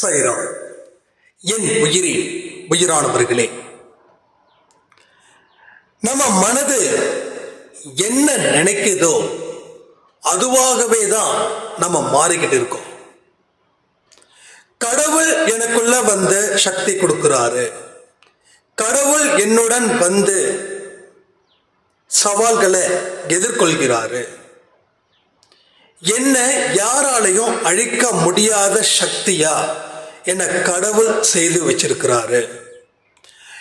சைராம் என் உயிரே உயிரானவர்களே. நம்ம மனது என்ன நினைக்குதோ அதுவாகவே தான் நம்ம மாறிக்கிட்டு இருக்கோம். கடவுள் எனக்குள்ள வந்து சக்தி கொடுக்கிறாரு. கடவுள் என்னுடன் வந்து சவால்களை எதிர்கொள்கிறாரு. என்ன யாராலையும் அழிக்க முடியாத சக்தியா என்ன கடவுள் செய்து வச்சிருக்கிறாரு.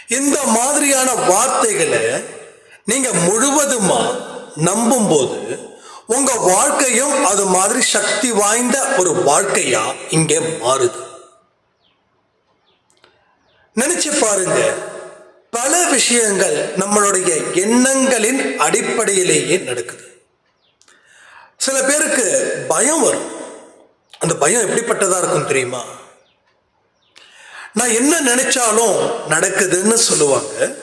இந்த மாதிரியான வார்த்தைகளை நீங்க முழுவதுமா நம்பும்போது உங்க வாழ்க்கையும் அது மாதிரி சக்தி வாய்ந்த ஒரு வாழ்க்கையா இங்கே மாறுது. நினைச்சு பாருங்க பல விஷயங்கள் நம்மளுடைய எண்ணங்களின் அடிப்படையிலேயே நடக்குது. சில பேருக்கு பயம் வரும். அந்த பயம் எப்படிப்பட்டதா இருக்கும் தெரியுமா? நான் என்ன நினைச்சாலும் நடக்குதுன்னு சொல்லுவாங்க.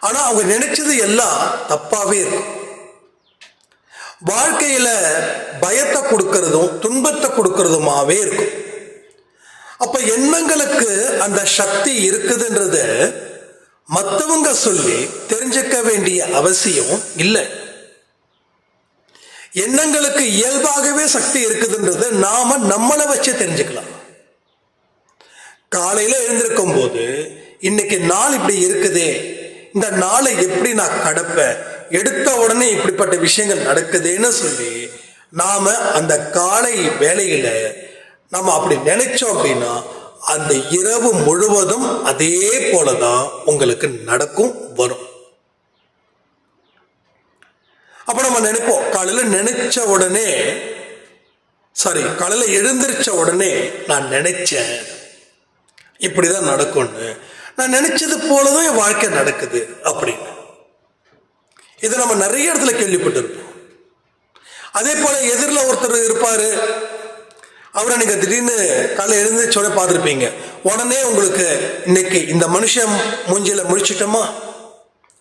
ஆனா அவங்க நினைச்சது எல்லாம் தப்பாவே இருக்கும். வாழ்க்கையில பயத்தை கொடுக்கறதும் துன்பத்தை கொடுக்கறதுமாவே இருக்கும். அப்ப எண்ணங்களுக்கு அந்த சக்தி இருக்குதுன்றத மற்றவங்க சொல்லி தெரிஞ்சுக்க வேண்டிய அவசியம் இல்லை. எண்ணங்களுக்கு இயல்பாகவே சக்தி இருக்குதுன்றது நாம நம்மளை வச்சு தெரிஞ்சுக்கலாம். காலையில எழுந்திருக்கும் போது இன்னைக்கு நாள் இப்படி இருக்குதே. இந்த நாளை எப்படி நான் கடப்பேன் எடுத்த உடனே இப்படிப்பட்ட விஷயங்கள் நடக்குதுன்னு சொல்லி நாம அந்த காலை வேலையில நம்ம அப்படி நினைச்சோம் அப்படின்னா அந்த இரவு முழுவதும் அதே போலதான் உங்களுக்கு நடக்கும் வரும். அப்ப நம்ம நினைப்போம் காலையில நினைச்ச உடனே சாரி காலையில எழுந்திருச்ச உடனே நான் நினைச்சேன். இப்படிதான் நடக்கும்னு. நான் நினைச்சது போலதான் என் வாழ்க்கை நடக்குது அப்படின்னு. இதை நம்ம நிறைய இடத்துல கேள்விப்பட்டிருப்போம். அதே போல எதிரில் ஒருத்தர் இருப்பாரு. அவரை நீங்க திடீர்னு காலை எழுந்திரிச்சோட பார்த்துருப்பீங்க. உடனே உங்களுக்கு இன்னைக்கு இந்த மனுஷன் மூஞ்சில முடிச்சிட்டோமா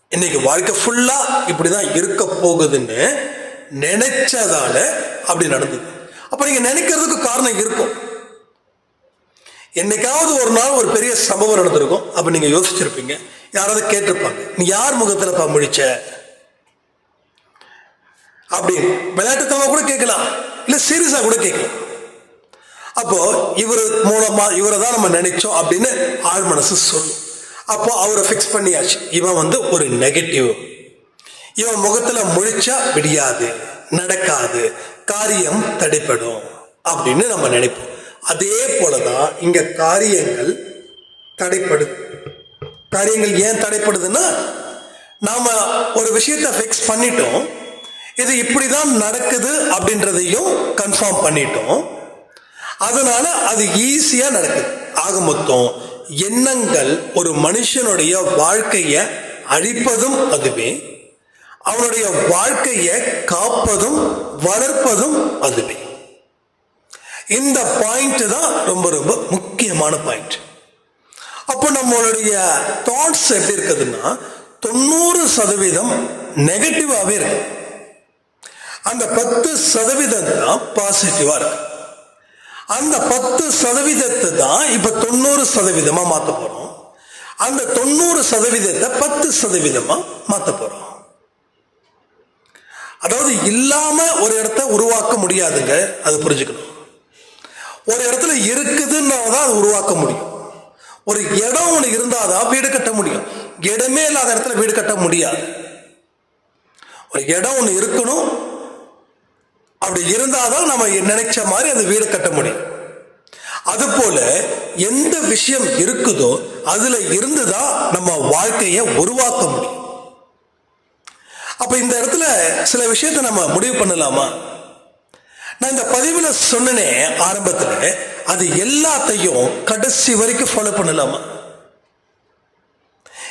இன்னைக்கு வாழ்க்கை ஃபுல்லா இப்படிதான் இருக்க போகுதுன்னு நினைச்சதால அப்படி நடந்தது. அப்ப நீங்க நினைக்கிறதுக்கு காரணம் இருக்கும். என்னைக்காவது ஒரு நாள் ஒரு பெரிய சம்பவம் நடந்திருக்கும். அப்ப நீங்க யோசிச்சிருப்பீங்க. யாராவது கேட்டிருப்பாங்க. நீ யார் முகத்துல முடிச்ச அப்படின்னு விளையாட்டுத்தனமா கூட கேட்கலாம். இல்ல சீரியஸா கூட கேட்கலாம். அப்போ இவர் மூலமா இவரை தான் நம்ம நினைச்சோம் அப்படின்னு ஆழ் மனசு சொல்லும். அப்போ அவரை ஃபிக்ஸ் பண்ணியாச்சு. இவன் வந்து ஒரு நெகட்டிவ் இவன் முகத்துல முழிச்சா விடியாது நடக்காது காரியம் தடைப்படும் அப்படின்னு நம்ம நினைப்போம். அதே போலதான் இங்க காரியங்கள் தடைப்படுது காரியங்கள் ஏன் தடைப்படுதுன்னா நாம ஒரு விஷயத்தை ஃபிக்ஸ் பண்ணிட்டோம். இது இப்படிதான் நடக்குது அப்படின்றதையும் கன்ஃபார்ம் பண்ணிட்டோம். அதனால அது ஈஸியா நடக்குது. ஆக மொத்தம் எண்ணங்கள் ஒரு மனுஷனுடைய வாழ்க்கையை அழிப்பதும் அதுவே அவனுடைய வாழ்க்கையை காப்பதும் வளர்ப்பதும் அதுவே. இந்த பாயிண்ட் தான் ரொம்ப ரொம்ப முக்கியமான பாயிண்ட் அப்போ நம்மளுடைய தாட்ஸ் எப்படி இருக்குதுன்னா தொண்ணூறு சதவீதம் நெகட்டிவாகவே இருக்கு. அந்த பத்து சதவீதம் தான் பாசிட்டிவாக இருக்கு. அந்த பத்து சதவீதத்தை தான் இப்ப தொண்ணூறு சதவீதமா மாத்த போறோம். அந்த தொண்ணூறு சதவீதத்தை பத்து சதவீதமா மாத்த போறோம். அதாவது இல்லாம ஒரு இடத்த உருவாக்க முடியாதுங்க அது புரிஞ்சுக்கணும். ஒரு இடத்துல இருக்குதுன்னா தான் அது உருவாக்க முடியும். ஒரு இடம் ஒன்று இருந்தாதான் வீடு கட்ட முடியும். இடமே இல்லாத இடத்துல வீடு கட்ட முடியாது. ஒரு இடம் ஒன்று இருக்கணும் அப்படி இருந்தாதான் நம்ம நினைச்ச மாதிரி அந்த வீடு கட்ட முடியும். அது போல எந்த விஷயம் இருக்குதோ அதுல இருந்துதான் நம்ம வாழ்க்கையை உருவாக்க முடியும். அப்ப இந்த இடத்துல சில விஷயத்தை நம்ம முடிவு பண்ணலாமா? நான் இந்த பதிவுல சொன்னனே ஆரம்பத்துல அது எல்லாத்தையும் கடைசி வரைக்கும் ஃபாலோ பண்ணலாமா?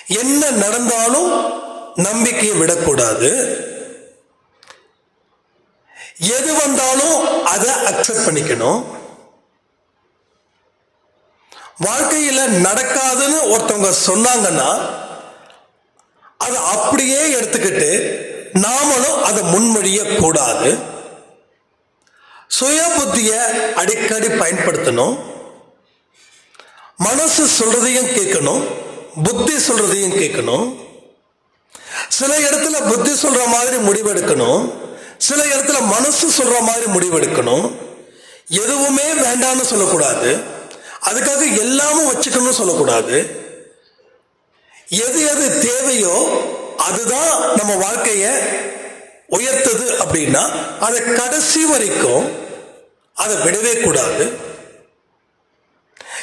என்ன நடந்தாலும் நம்பிக்கையை விடக்கூடாது. எது வந்தாலும் அதை அக்செப்ட் பண்ணிக்கணும். வாழ்க்கையில நடக்காதுன்னு ஒருத்தவங்க சொன்னாங்கன்னா அதை அப்படியே எடுத்துக்கிட்டு நாமளும் அதை முன்மொழிய கூடாது. சுய புத்திய அடிக்கடி பயன்படுத்தணும். மனசு சொல்றதையும் கேட்கணும். புத்தி சொல்றதையும் கேட்கணும். சில இடத்துல புத்தி சொல்ற மாதிரி முடிவெடுக்கணும். சில இடத்துல மனசு சொல்ற மாதிரி முடிவெடுக்கணும். எதுவுமே வேண்டாம்னு சொல்லக்கூடாது. அதுக்காக எல்லாமும் வச்சுக்கணும்னு சொல்லக்கூடாது. எது எது தேவையோ அதுதான் நம்ம வாழ்க்கைய உயர்த்தது அப்படின்னா அதை கடைசி வரைக்கும் அதை விடவே கூடாது.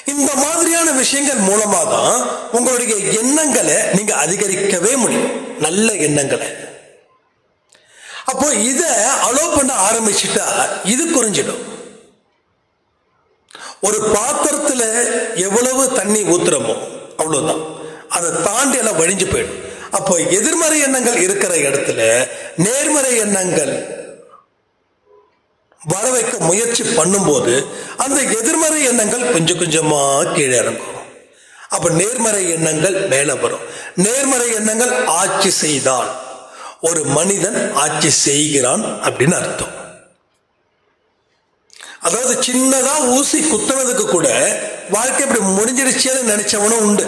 இந்த மாதிரியான விஷயங்கள் மூலமா தான் உங்களுடைய எண்ணங்களை நீங்க அதிகரிக்கவே முடியும். நல்ல எண்ணங்களை. அப்போ இத அலோ பண்ண ஆரம்பிச்சுட்டா இது குறைஞ்சிடும். ஒரு பாத்திரத்துல எவ்வளவு தண்ணி ஊத்துறோமோ அவ்வளவுதான். அதை தாண்டி எல்லாம் வழிஞ்சு போயிடும். அப்போ எதிர்மறை எண்ணங்கள் இருக்கிற இடத்துல நேர்மறை எண்ணங்கள் வர வைக்க முயற்சி பண்ணும்போது அந்த எதிர்மறை எண்ணங்கள் கொஞ்சம் கொஞ்சமா கீழே இறங்கும். அப்ப நேர்மறை எண்ணங்கள் மேல வரும். நேர்மறை எண்ணங்கள் ஆட்சி செய்தால் ஒரு மனிதன் ஆட்சி செய்கிறான் அப்படின்னு அர்த்தம். அதாவது சின்னதா ஊசி குத்துனதுக்கு கூட வாழ்க்கை இப்படி முடிஞ்சிருச்சேன்னு நினைச்சவனும் உண்டு.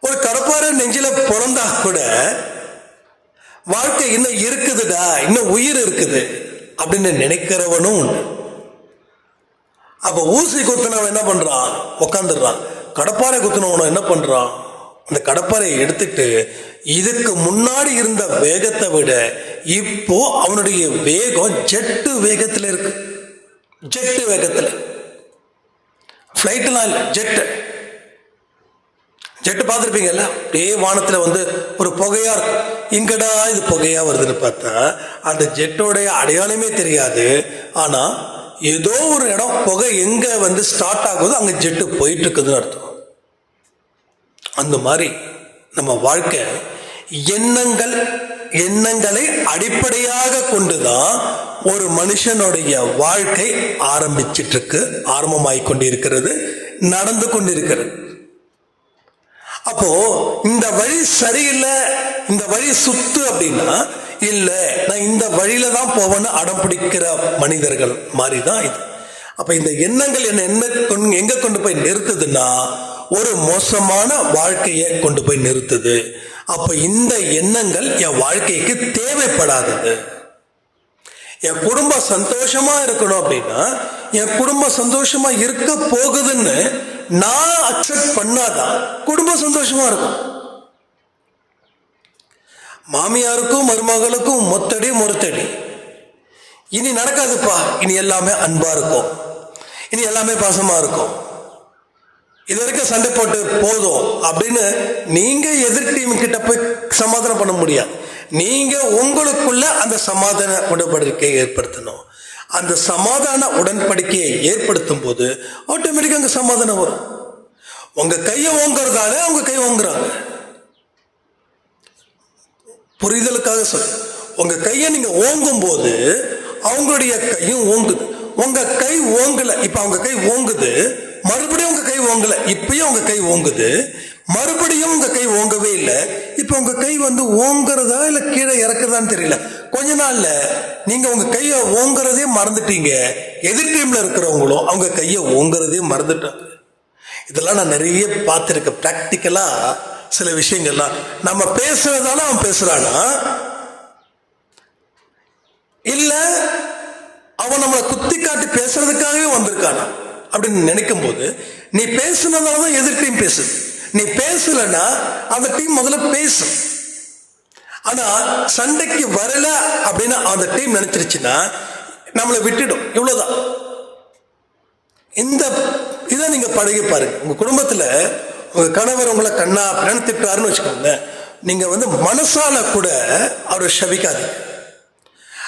ஒரு கடப்பார நெஞ்சில பிறந்தா கூட வாழ்க்கை இன்னும் இருக்குதுடா இன்னும் உயிர் இருக்குது அப்படின்னு நினைக்கிறவனும் உண்டு. அப்ப ஊசி குத்துனவன் என்ன பண்றான்? உக்காந்துடுறான். கடப்பாறை குத்துனவனும் என்ன பண்றான்? அந்த கடப்பாறையை எடுத்துட்டு இதுக்கு முன்னாடி இருந்த வேகத்தை விட இப்போ அவனுடைய வேகம் ஜெட்டு வேகத்தில் இருக்கு. ஜெட்டு வேகத்தில். ஃப்ளைட்லாம் இல்லை ஜெட்டு. ஜெட்டு பார்த்துருப்பீங்கல்ல? அப்படியே வானத்தில் வந்து ஒரு புகையா இருக்கும். இங்கடா இது புகையா வருதுன்னு பார்த்தா அந்த ஜெட்டோடைய அடையாளமே தெரியாது. ஆனால் ஏதோ ஒரு இடம் புகை எங்கே வந்து ஸ்டார்ட் ஆகுதோ அங்கே ஜெட்டு போயிட்டு இருக்குதுன்னு அர்த்தம். அந்த மாதிரி நம்ம வாழ்க்கை எண்ணங்கள் எண்ணங்களை அடிப்படையாக கொண்டுதான் ஒரு மனுஷனுடைய வாழ்க்கை ஆரம்பிச்சிட்டு இருக்கு ஆரம்பமாய் கொண்டிருக்கிறது நடந்து கொண்டிருக்கிறது. அப்போ இந்த வழி சரியில்லை இந்த வழி சுத்து அப்படின்னா இல்ல நான் இந்த வழியில தான் போவேன்னு அடம் பிடிக்கிற மனிதர்கள் மாதிரி தான் இது. அப்ப இந்த எண்ணங்கள் என்ன என்ன எங்க கொண்டு போய் நிறுத்துதுன்னா ஒரு மோசமான வாழ்க்கையை கொண்டு போய் நிறுத்துது. அப்ப இந்த எண்ணங்கள் என் வாழ்க்கைக்கு தேவைப்படாதது என் குடும்பம் சந்தோஷமா இருக்கணும் அப்படின்னா என் குடும்பம் சந்தோஷமா இருக்க போகுதுன்னு நான் அக்செப்ட் பண்ணாதான் குடும்பம் சந்தோஷமா இருக்கும். மாமியாருக்கும் மருமகளுக்கும் மொத்தடி மொத்தடி இனி நடக்காதுப்பா. இனி எல்லாமே அன்பா இருக்கும். இனி எல்லாமே பாசமா இருக்கும். இது வரைக்கும் சண்டை போட்டு போதும் அப்படின்னு நீங்க எதிர் டீம் கிட்ட போய் சமாதானம் பண்ண முடியாது. நீங்க உங்களுக்குள்ள அந்த சமாதான உடன்படிக்கையை ஏற்படுத்தணும். அந்த சமாதான உடன்படிக்கையை ஏற்படுத்தும் போது ஆட்டோமேட்டிக்காக அங்க சமாதானம் வரும். உங்க கையை ஓங்குறதால அவங்க கை ஓங்குறாங்க. புரிதலுக்காக சொல்ல உங்க கையை நீங்க ஓங்கும் போது அவங்களுடைய கையும் ஓங்குது. உங்க கை ஓங்கல இப்ப அவங்க கை ஓங்குது. மறுபடியும் உங்க கை ஓங்கல. இப்பயும் உங்க கை ஓங்குது. மறுபடியும் உங்க கை ஓங்கவே இல்லை. இப்ப உங்க கை வந்து ஓங்குறதா இல்ல கீழே இறக்குறதான்னு தெரியல. கொஞ்ச நாள்ல நீங்க உங்க கையை ஓங்குறதே மறந்துட்டீங்க. எதிர் டீம்ல இருக்கிறவங்களும் அவங்க கையை ஓங்குறதே மறந்துட்டாங்க. இதெல்லாம் நான் நிறைய பார்த்துருக்கேன். ப்ராக்டிக்கலா சில விஷயங்கள்லாம். நம்ம பேசுறதால அவன் பேசுறானா? இல்ல அவன் நம்மளை குத்தி காட்டி பேசுறதுக்காகவே வந்திருக்கானா? அப்படின்னு நினைக்கும் போது நீ பேசுனதால தான் எதிர் டீம் பேசுது. நீ பேசலன்னா அந்த டீம் முதல்ல பேசும். ஆனா சண்டைக்கு வரல அப்படின்னு அந்த டீம் நினைச்சிருச்சுன்னா நம்மளை விட்டுடும். இவ்வளவுதான். இந்த இதை நீங்க பழகி பாருங்க. உங்க குடும்பத்துல உங்க கணவர் உங்களை கண்ணா அப்படின்னு திட்டாருன்னு வச்சுக்கோங்க நீங்க வந்து மனசால கூட அவரை ஷபிக்காதீங்க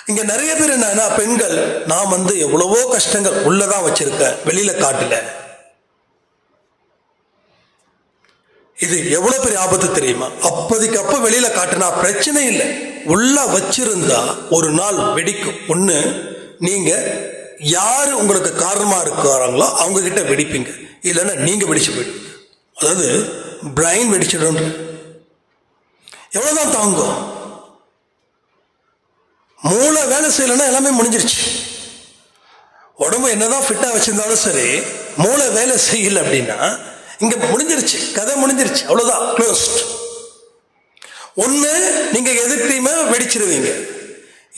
இங்க நிறைய பேர் என்னன்னா பெண்கள் நான் வந்து எவ்வளவோ கஷ்டங்கள் உள்ளதான் வச்சிருக்கேன் வெளியில காட்டல. இது எவ்வளவு பெரிய ஆபத்து தெரியுமா? அப்போதைக்கு அப்ப வெளியில காட்டினா பிரச்சனை இல்லை. உள்ள வச்சிருந்தா ஒரு நாள் வெடிக்கும். ஒண்ணு நீங்க யாரு உங்களுக்கு காரணமா இருக்கிறாங்களோ அவங்க கிட்ட வெடிப்பீங்க. இல்லைன்னா நீங்க வெடிச்சு போயிடுவீங்க. அதாவது பிரைன் வெடிச்சிடும் எவ்வளவுதான் தாங்கும். மூளை வேலை செய்யலைன்னா எல்லாமே முடிஞ்சிருச்சு. உடம்பு என்னதான் ஃபிட்டாக வச்சுருந்தாலும் சரி மூளை வேலை செய்யல அப்படின்னா இங்கே முடிஞ்சிருச்சு. கதை முடிஞ்சிருச்சு. அவ்வளோதான் க்ளோஸ்ட் ஒன்று நீங்கள் எதிர்த்தையுமே வெடிச்சிருவீங்க.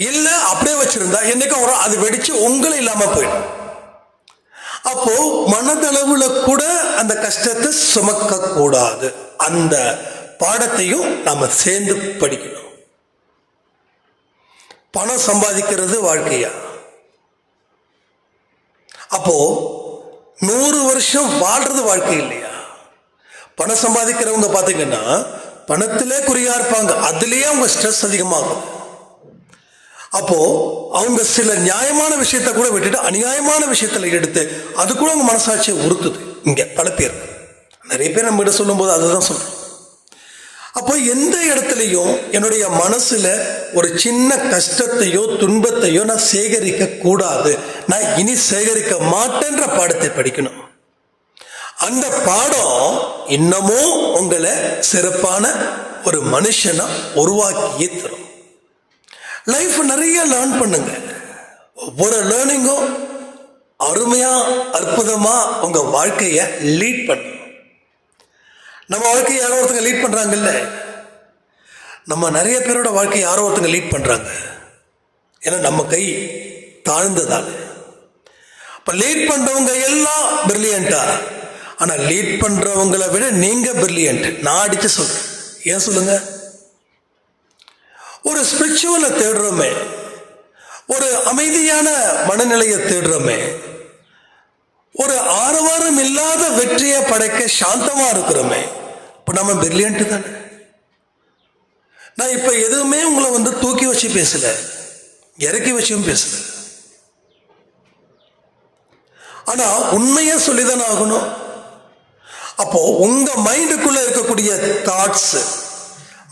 இல்லை அப்படியே வச்சிருந்தா என்னைக்கும் வரும் அது வெடித்து உங்களை இல்லாமல் போயிடும். அப்போ மனதளவில் கூட அந்த கஷ்டத்தை சுமக்க கூடாது அந்த பாடத்தையும் நாம் சேர்ந்து படிக்கணும். பணம் சம்பாதிக்கிறது வாழ்க்கையா? அப்போ நூறு வருஷம் வாழ்றது வாழ்க்கை இல்லையா? பணம் சம்பாதிக்கிறவங்க பார்த்தீங்கன்னா பணத்திலே குறியா இருப்பாங்க. அதுலேயே அவங்க ஸ்ட்ரெஸ் அதிகமாகும். அப்போ அவங்க சில நியாயமான விஷயத்தை கூட விட்டுட்டு அநியாயமான விஷயத்துல எடுத்து அது கூட அவங்க மனசாட்சியை உறுத்துது. இங்க பல பேர். நிறைய பேர் நம்ம கிட்ட சொல்லும்போது அதுதான் சொல்றோம். அப்போ எந்த இடத்துலையும் என்னுடைய மனசுல ஒரு சின்ன கஷ்டத்தையோ துன்பத்தையோ நான் சேகரிக்க கூடாது. நான் இனி சேகரிக்க மாட்டேன்ற பாடத்தை படிக்கணும். அந்த பாடம் இன்னமும் உங்களை சிறப்பான ஒரு மனுஷனை உருவாக்கியே தரும். லைஃப் நிறைய லேர்ன் பண்ணுங்க. ஒவ்வொரு லேர்னிங்கும் அருமையா அற்புதமா உங்க வாழ்க்கைய லீட் பண்ணுங்க நம்ம வாழ்க்கையை யாரோ ஒருத்தங்க லீட் பண்ணுறாங்கல்ல நம்ம நிறைய பேரோட வாழ்க்கையை யாரோ ஒருத்தங்க லீட் பண்ணுறாங்க ஏன்னா நம்ம கை தாழ்ந்ததால். இப்போ லீட் பண்ணுறவங்க எல்லாம் பிரில்லியண்ட்டா ஆனால் லீட் பண்ணுறவங்களை விட நீங்கள் பிரில்லியன்ட் நான் அடித்து சொல்கிறேன் ஏன் சொல்லுங்கள் ஒரு ஸ்பிரிச்சுவலை தேடுறோமே. ஒரு அமைதியான மனநிலையை தேடுறோமே. ஒரு ஆரவாரம் இல்லாத வெற்றியை படைக்க சாந்தமா இருக்கிறோமே. இப்ப நம்ம பிரில்லியன்ட் தானே? நான் இப்ப எதுவுமே உங்களை வந்து தூக்கி வச்சு பேசல. இறக்கி வச்சும் பேசல. ஆனா உண்மையா சொல்லிதான் ஆகணும். அப்போ உங்க மைண்டுக்குள்ள இருக்கக்கூடிய தாட்ஸ்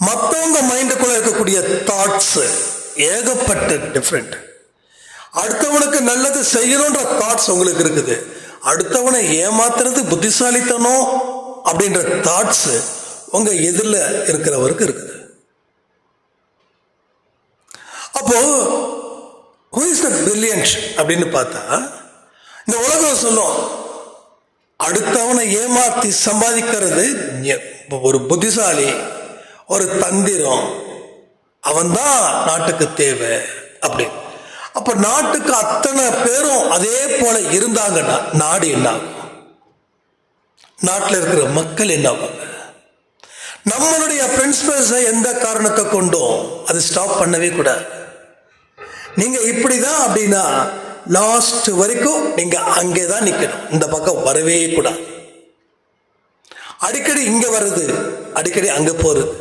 மற்றவங்க மைண்டுக்குள்ள இருக்கக்கூடிய தாட்ஸ் ஏகப்பட்ட டிஃப்ரெண்ட் அடுத்தவனுக்கு நல்லது செய்யணுன்ற தாட்ஸ் உங்களுக்கு இருக்குது. அடுத்தவனை ஏமாத்துறது புத்திசாலித்தனம் அப்படின்ற தாட்ஸ் உங்க எதிரில் இருக்கிறவருக்கு இருக்குது. அப்போ ஹூ இஸ் த பிரில்லியன்ட் அப்படின்னு பார்த்தா இந்த உலகம் சொல்லும் அடுத்தவனை ஏமாத்தி சம்பாதிக்கிறது ஒரு புத்திசாலி ஒரு தந்திரம் அவன்தான் நாட்டுக்கு தேவை அப்படின்னு. அப்ப நாட்டுக்கு அத்தனை பேரும் அதே போல இருந்தாங்கன்னா நாடு என்ன நாட்டில் இருக்கிற மக்கள் என்ன நம்மளுடைய பிரின்சிபல்ஸை எந்த காரணத்தை கொண்டும் அது ஸ்டாப் பண்ணவே கூடாது. நீங்க இப்படிதான் அப்படின்னா லாஸ்ட் வரைக்கும் நீங்க அங்கே தான் நிற்கணும் இந்த பக்கம் வரவே கூடாது. அடிக்கடி இங்க வருது அடிக்கடி அங்க போறது.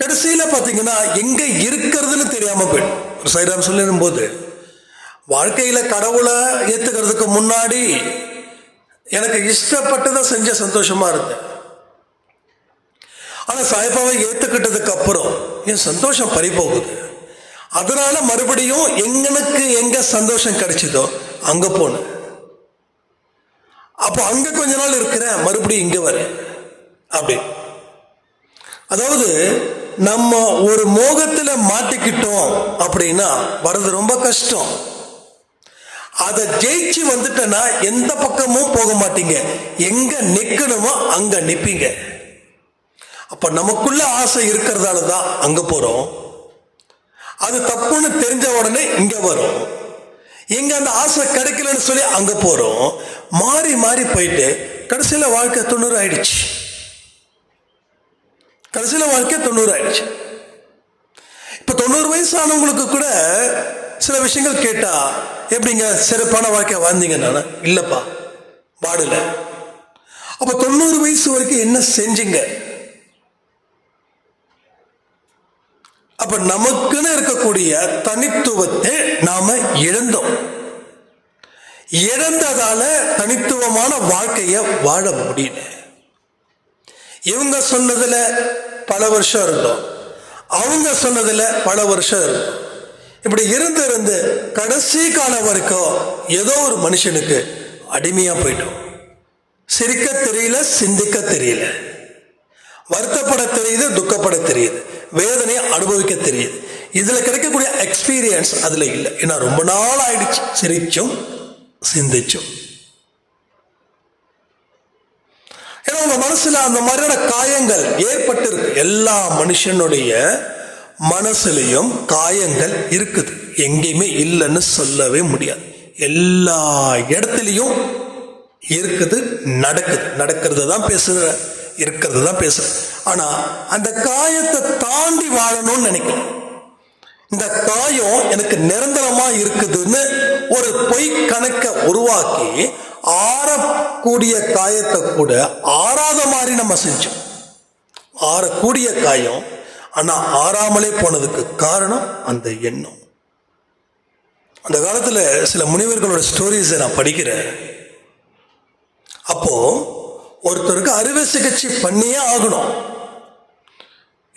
கடைசியில பாத்தீங்கன்னா எங்க இருக்கிறதுன்னு தெரியாம போயிடும். சைராம் சொல்லிடும் போது வாழ்க்கையில கடவுளை ஏத்துக்கிறதுக்கு முன்னாடி எனக்கு இஷ்டப்பட்டதை செஞ்ச சந்தோஷமா இருந்தேன். ஆனா சாய்பாவை ஏத்துக்கிட்டதுக்கு அப்புறம் என் சந்தோஷம் பறிபோகுது. அதனால மறுபடியும் எங்கனுக்கு எங்க சந்தோஷம் கிடைச்சதோ அங்க போனேன். அப்போ அங்க கொஞ்ச நாள் இருக்கிறேன் மறுபடியும் இங்க வரேன். அப்படி. அதாவது நம்ம ஒரு மோகத்துல மாட்டிக்கிட்டோம் அப்படின்னா வர்றது ரொம்ப கஷ்டம். அதை ஜெயிச்சு வந்துட்டேன்னா எந்த பக்கமும் போக மாட்டீங்க. எங்க நிக்கணுமோ அங்க நிப்பீங்க. அப்ப நமக்குள்ள ஆசை இருக்கிறதால தான் அங்க போறோம். அது தப்புன்னு தெரிஞ்ச உடனே இங்க வரும். எங்க அந்த ஆசை கிடைக்கலன்னு சொல்லி அங்க போறோம். மாறி மாறி போயிட்டு கடைசியில வாழ்க்கை தொண்ணூறு ஆயிடுச்சு. கடைசியில வாழ்க்கை தொண்ணூறு ஆயிடுச்சு. இப்ப தொண்ணூறு வயசு ஆனவங்களுக்கு கூட சில விஷயங்கள் கேட்டா எப்படிங்க சிறப்பான வாழ்க்கை வாழ்ந்தீங்க நானு? இல்லப்பா பாடல. அப்ப தொண்ணூறு வயசு வரைக்கும் என்ன செஞ்சீங்க? அப்ப நமக்குன்னு இருக்கக்கூடிய தனித்துவத்தை நாம இழந்தோம். இழந்ததால தனித்துவமான வாழ்க்கைய வாழ முடியல. இவங்க சொன்னதுல பல வருஷம் இருந்தோம். அவங்க சொன்னதுல பல வருஷம் இருந்தோம். இப்படி இருந்து இருந்து கடைசி காலம் வரைக்கும் ஏதோ ஒரு மனுஷனுக்கு அடிமையா போயிட்டோம். சிரிக்க தெரியல சிந்திக்க தெரியல. வருத்தப்பட தெரியுது துக்கப்பட தெரியுது. வேதனையை அனுபவிக்க தெரியுது. இதுல கிடைக்கக்கூடிய எக்ஸ்பீரியன்ஸ் அதுல இல்லை. ஏன்னா ரொம்ப நாள் ஆயிடுச்சு. சிரிச்சும் சிந்திச்சும். உங்க மனசுல அந்த மாதிரியான காயங்கள் ஏற்பட்டிருக்கு. எல்லா மனுஷனுடைய மனசுலையும் காயங்கள் இருக்குது. எங்கேயுமே இல்லைன்னு சொல்லவே முடியாது. எல்லா இடத்துலையும் இருக்குது நடக்குது. நடக்கிறது தான் பேசுகிற இருக்கிறது தான் பேசுற. ஆனால் அந்த காயத்தை தாண்டி வாழணும்னு நினைக்கிறேன் இந்த காயம் எனக்கு நிரந்தரமா இருக்குதுன்னு ஒரு பொய் கணக்கை உருவாக்கி ஆறக்கூடிய காயத்தை கூட ஆறாத மாதிரி நம்ம செஞ்சோம். ஆறக்கூடிய காயம் ஆனா ஆறாமலே போனதுக்கு காரணம் அந்த எண்ணம். அந்த காலத்துல சில முனிவர்களோட ஸ்டோரிஸை நான் படிக்கிறேன். அப்போ ஒருத்தருக்கு அறுவை சிகிச்சை பண்ணியே ஆகணும்.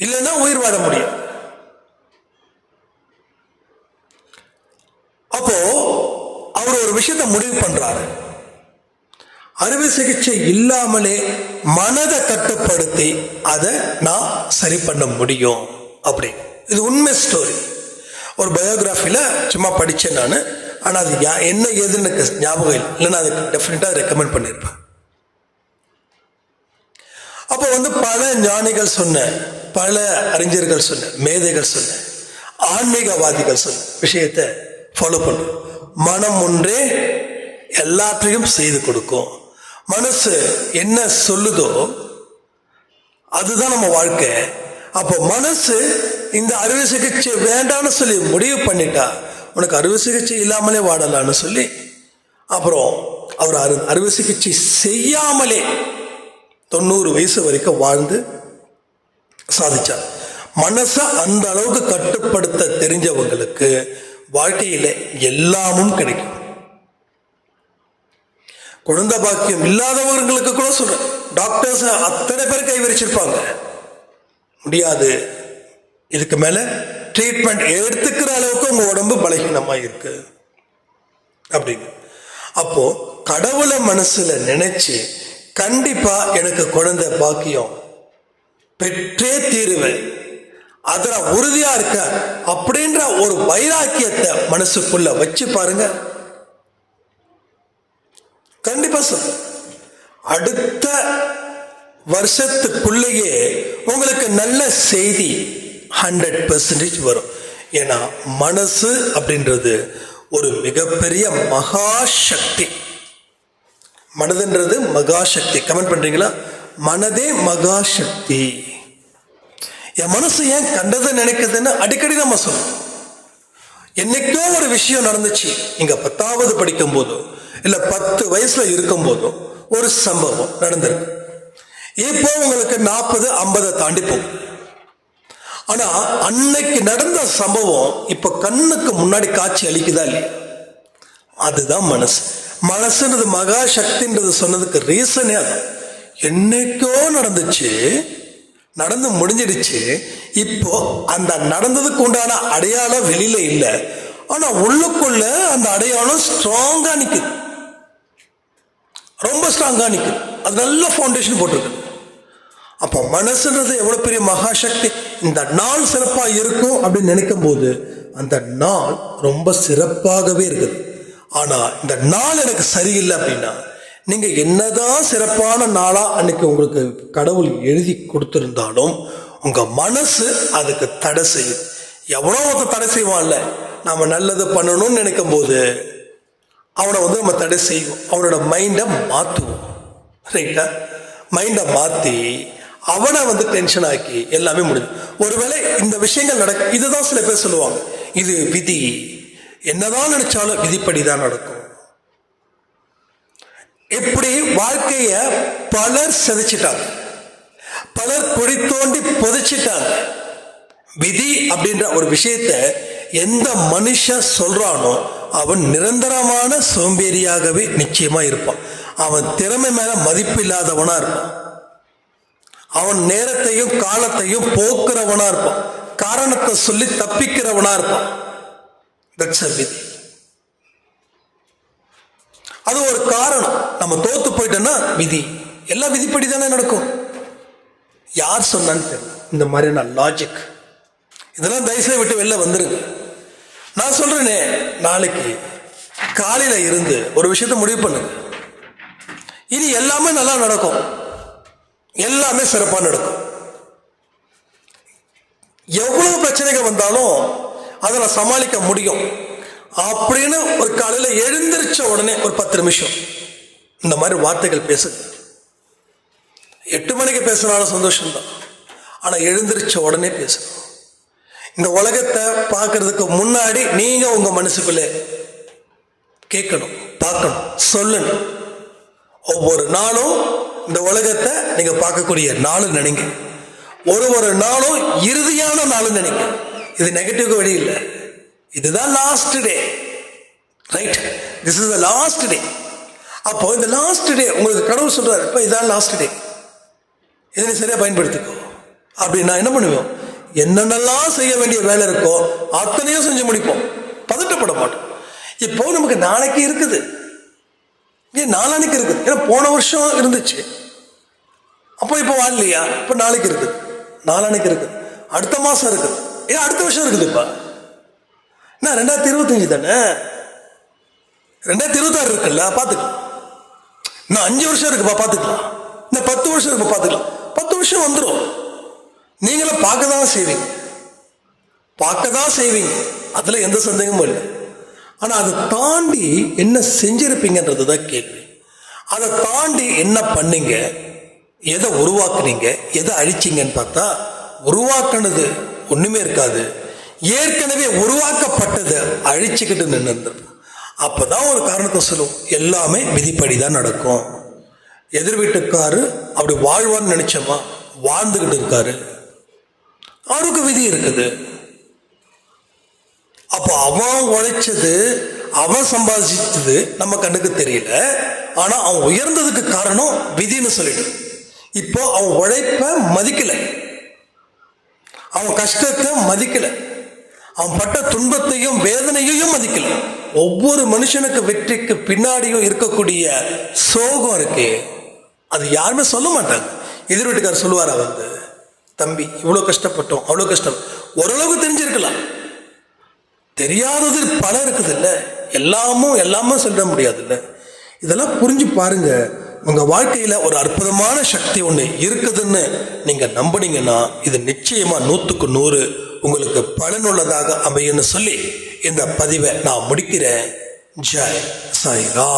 இல்லைன்னா உயிர் வாழ முடியும் அப்போ அவர் ஒரு விஷயத்தை முடிவு பண்றாரு. அறுவை சிகிச்சை இல்லாமலே மனதை கட்டுப்படுத்தி அதை நான் சரி பண்ண முடியும் அப்படி. இது உண்மை ஸ்டோரி ஒரு பயோகிராஃபியில் சும்மா படித்தேன் நான். ஆனால் அது யா- என்ன ஏதுன்னு எனக்கு ஞாபகம் இல்லை. இல்லைன்னா அதுக்கு டெஃபினட்டாக ரெக்கமெண்ட் பண்ணியிருப்பேன் அப்போ வந்து பல ஞானிகள் சொன்ன பல அறிஞர்கள் சொன்ன மேதைகள் சொன்ன ஆன்மீகவாதிகள் சொன்ன விஷயத்தை ஃபாலோ பண்ணு. மனம் ஒன்றே எல்லாத்தையும் செய்து கொடுக்கும். மனசு என்ன சொல்லுதோ அதுதான் நம்ம வாழ்க்கை. அப்போ மனசு இந்த அறுவை சிகிச்சை வேண்டாம்னு சொல்லி முடிவு பண்ணிட்டா உனக்கு அறுவை சிகிச்சை இல்லாமலே வாடலான்னு சொல்லி அப்புறம் அவர் அறு அறுவை சிகிச்சை செய்யாமலே தொண்ணூறு வயசு வரைக்கும் வாழ்ந்து சாதிச்சார். மனசை அந்த அளவுக்கு கட்டுப்படுத்த தெரிஞ்சவங்களுக்கு வாழ்க்கையில் எல்லாமும் கிடைக்கும். குழந்தை பாக்கியம் இல்லாதவங்களுக்கு கூட சொல்றேன். டாக்டர்ஸ் அத்தனை பேர் கைவரிச்சிருப்பாங்க. முடியாது. இதுக்கு மேல ட்ரீட்மெண்ட் எடுத்துக்கிற அளவுக்கு உங்க உடம்பு பலகீனமா இருக்கு. அப்படின்னு. அப்போ கடவுளை மனசுல நினைச்சு கண்டிப்பா எனக்கு குழந்தை பாக்கியம் பெற்றே தீருவேன். அதில் உறுதியா இருக்க. அப்படின்ற ஒரு வைராக்கியத்தை மனசுக்குள்ள வச்சு பாருங்க. கண்டிப்பா சார். அடுத்த வருஷத்துக்குள்ளேயே உங்களுக்கு நல்ல செய்தி ஹண்ட்ரட் பெர்சன்டேஜ் வரும். ஏன்னா மனசு அப்படின்றது ஒரு மிகப்பெரிய மகா சக்தி மனதுன்றது மகா சக்தி கமெண்ட் பண்றீங்களா? மனதே மகா சக்தி என் மனசு ஏன் கண்டதை நினைக்குதுன்னு அடிக்கடி நம்ம சொல்லுவோம் என்னைக்கோ ஒரு விஷயம் நடந்துச்சு. இங்க பத்தாவது படிக்கும் போதும் இல்ல பத்து வயசுல இருக்கும் போதும் ஒரு சம்பவம் நடந்திருக்கு. இப்போ உங்களுக்கு நாற்பது ஐம்பதை தாண்டி போகும். ஆனா அன்னைக்கு நடந்த சம்பவம் இப்ப கண்ணுக்கு முன்னாடி காட்சி அளிக்குதா இல்லையா? அதுதான் மனசு. மனசுன்றது மகா சக்தின்றது சொன்னதுக்கு ரீசனே அது. என்னைக்கோ நடந்துச்சு நடந்து முடிஞ்சிடுச்சு. இப்போ அந்த நடந்ததுக்கு உண்டான அடையாளம் வெளியில இல்லை. ஆனா உள்ளுக்குள்ள அந்த அடையாளம் ஸ்ட்ராங்கா நிக்குது. ரொம்ப ஸ்ட்ராங்கா நிக்குது அது நல்ல ஃபவுண்டேஷன் போட்டிருக்கு. அப்போ மனசுன்றது எவ்வளோ பெரிய மகாசக்தி? இந்த நாள் சிறப்பாக இருக்கும் அப்படின்னு நினைக்கும் போது அந்த நாள் ரொம்ப சிறப்பாகவே இருக்குது. ஆனால் இந்த நாள் எனக்கு சரியில்லை அப்படின்னா நீங்கள் என்னதான் சிறப்பான நாளாக அன்னைக்கு உங்களுக்கு கடவுள் எழுதி கொடுத்துருந்தாலும் உங்கள் மனசு அதுக்கு தடை செய்யுது எவ்வளோ ஒருத்த தடை செய்வான்ல? நாம் நல்லது பண்ணணும்னு நினைக்கும் போது அவனை வந்து நம்ம தடை செய்வோம். அவனோட மைண்டை மாற்றுவோம் ரைட்டா மைண்டை மாற்றி அவனை வந்து டென்ஷன் ஆக்கி எல்லாமே முடியும் ஒருவேளை இந்த விஷயங்கள் நடக்க இதுதான் சில பேர் சொல்லுவாங்க. இது விதி. என்னதான் நினைச்சாலும் விதிப்படி தான் நடக்கும். இப்படி வாழ்க்கைய பலர் செதைச்சிட்டாங்க. பலர் குழி தோண்டி புதைச்சிட்டாங்க. விதி அப்படின்ற ஒரு விஷயத்த எந்த மனுஷன் சொல்றானோ அவன் நிரந்தரமான சோம்பேறியாகவே நிச்சயமா இருப்பான். அவன் திறமை மேல மதிப்பு இல்லாதவனா இருப்பான். அவன் நேரத்தையும் காலத்தையும் போக்குறவனா இருப்பான். காரணத்தை சொல்லி தப்பிக்கிறவனா இருப்பான். தட்ஸ் அ விதி அது ஒரு காரணம். நம்ம தோத்து போயிட்டோம்னா விதி. எல்லாம் விதிப்படி தானே நடக்கும். யார் சொன்னான்னு தெரியல. இந்த மாதிரியான லாஜிக் இதெல்லாம் தயவுசெய்து விட்டு வெளில வந்துருங்க. நான் சொல்றேனே நாளைக்கு காலையில இருந்து ஒரு விஷயத்த முடிவு பண்ணுங்க இனி எல்லாமே நல்லா நடக்கும். எல்லாமே சிறப்பாக நடக்கும். எவ்வளவு பிரச்சனைகள் வந்தாலும் அதை நான் சமாளிக்க முடியும். அப்படின்னு ஒரு காலையில எழுந்திருச்ச உடனே ஒரு பத்து நிமிஷம். இந்த மாதிரி வார்த்தைகள் பேசுங்க எட்டு மணிக்கு பேசினாலும் சந்தோஷம்தான். ஆனால் எழுந்திருச்ச உடனே பேசணும் இந்த உலகத்தை பார்க்கறதுக்கு முன்னாடி நீங்க உங்க மனசுக்குள்ளே கேட்கணும் பார்க்கணும் சொல்லணும். ஒவ்வொரு நாளும் இந்த உலகத்தை நீங்க பார்க்கக்கூடிய நாளும் நினைங்க. ஒரு ஒரு நாளும் இறுதியான நாளும் நினைங்க. இது நெகட்டிவ் வழி இல்லை இதுதான் last day right this is the last day அப்போ இந்த லாஸ்ட் டே உங்களுக்கு கடவுள் சொல்றாரு இப்போ இதான் லாஸ்ட் டே இதை சரியாக சரியா பயன்படுத்திக்கோ. அப்படி நான் என்ன பண்ணுவேன் என்னென்னலாம் செய்ய வேண்டிய வேலை இருக்கோ அத்தனையும் செஞ்சு முடிப்போம். பதட்டப்பட மாட்டோம். இப்போ நமக்கு நாளைக்கு இருக்குது. ஏன் நாளானைக்கு இருக்குது. ஏன்னா போன வருஷம் இருந்துச்சு. அப்போ இப்போ வாழலையா இப்போ நாளைக்கு இருக்குது. நாளானைக்கு இருக்குது. அடுத்த மாசம் இருக்குது. ஏன் அடுத்த வருஷம் இருக்குது இப்போ. நான் ரெண்டாயிரத்தி இருபத்தஞ்சு தானே? ரெண்டாயிரத்தி இருபத்தாறு இருக்குல்ல பார்த்துக்கலாம். இன்னும் அஞ்சு வருஷம் இருக்குப்பா பார்த்துக்கலாம். இன்னும் பத்து வருஷம் இருக்கு பார்த்துக்கலாம். பத்து வருஷம் வந்துடும் நீங்களும் பார்க்க தான் செய்வீங்க. பார்க்க தான் செய்வீங்க. அதில் எந்த சந்தேகமும் இல்லை. ஆனால் அதை தாண்டி என்ன செஞ்சிருப்பீங்கன்றது தான் கேள்வி. அதை தாண்டி என்ன பண்ணீங்க? எதை உருவாக்குனீங்க? எதை அழிச்சிங்கன்னு பார்த்தா உருவாக்குனது ஒன்றுமே இருக்காது. ஏற்கனவே உருவாக்கப்பட்டதை அழிச்சுக்கிட்டு நின்று அப்பதான் ஒரு காரணத்தை சொல்லும். எல்லாமே விதிப்படி தான் நடக்கும். எதிர் வீட்டுக்காரு அப்படி வாழ்வான்னு நினச்சோமா? வாழ்ந்துக்கிட்டு இருக்காரு. அவருக்கு விதி இருக்குது. அப்போ அவன் உழைச்சது அவன் சம்பாதிச்சது நம்ம கண்ணுக்கு தெரியல. ஆனா அவன் உயர்ந்ததுக்கு காரணம் விதின்னு சொல்லிட்டு. இப்போ அவன் உழைப்ப மதிக்கல. அவன் கஷ்டத்தை மதிக்கல. அவன் பட்ட துன்பத்தையும் வேதனையையும் மதிக்கல. ஒவ்வொரு மனுஷனுக்கு வெற்றிக்கு பின்னாடியும் இருக்கக்கூடிய சோகம் இருக்கு அது யாருமே சொல்ல மாட்டாங்க. எதிர் வீட்டுக்காரர் சொல்லுவாரா வந்து தம்பி இவ்வளோ கஷ்டப்பட்டோம் அவ்வளோ கஷ்டம். ஓரளவுக்கு தெரிஞ்சிருக்கலாம். தெரியாதது பல இருக்குது இல்லை எல்லாமும் எல்லாமே சொல்ல முடியாது இல்லை இதெல்லாம் புரிஞ்சு பாருங்க. உங்க வாழ்க்கையில ஒரு அற்புதமான சக்தி ஒன்று இருக்குதுன்னு நீங்க நம்புனீங்கன்னா இது நிச்சயமா நூற்றுக்கு நூறு உங்களுக்கு பலனுள்ளதாக அமையும்னு சொல்லி இந்த பதிவை நான் முடிக்கிறேன். ஜெய் சாய்ரா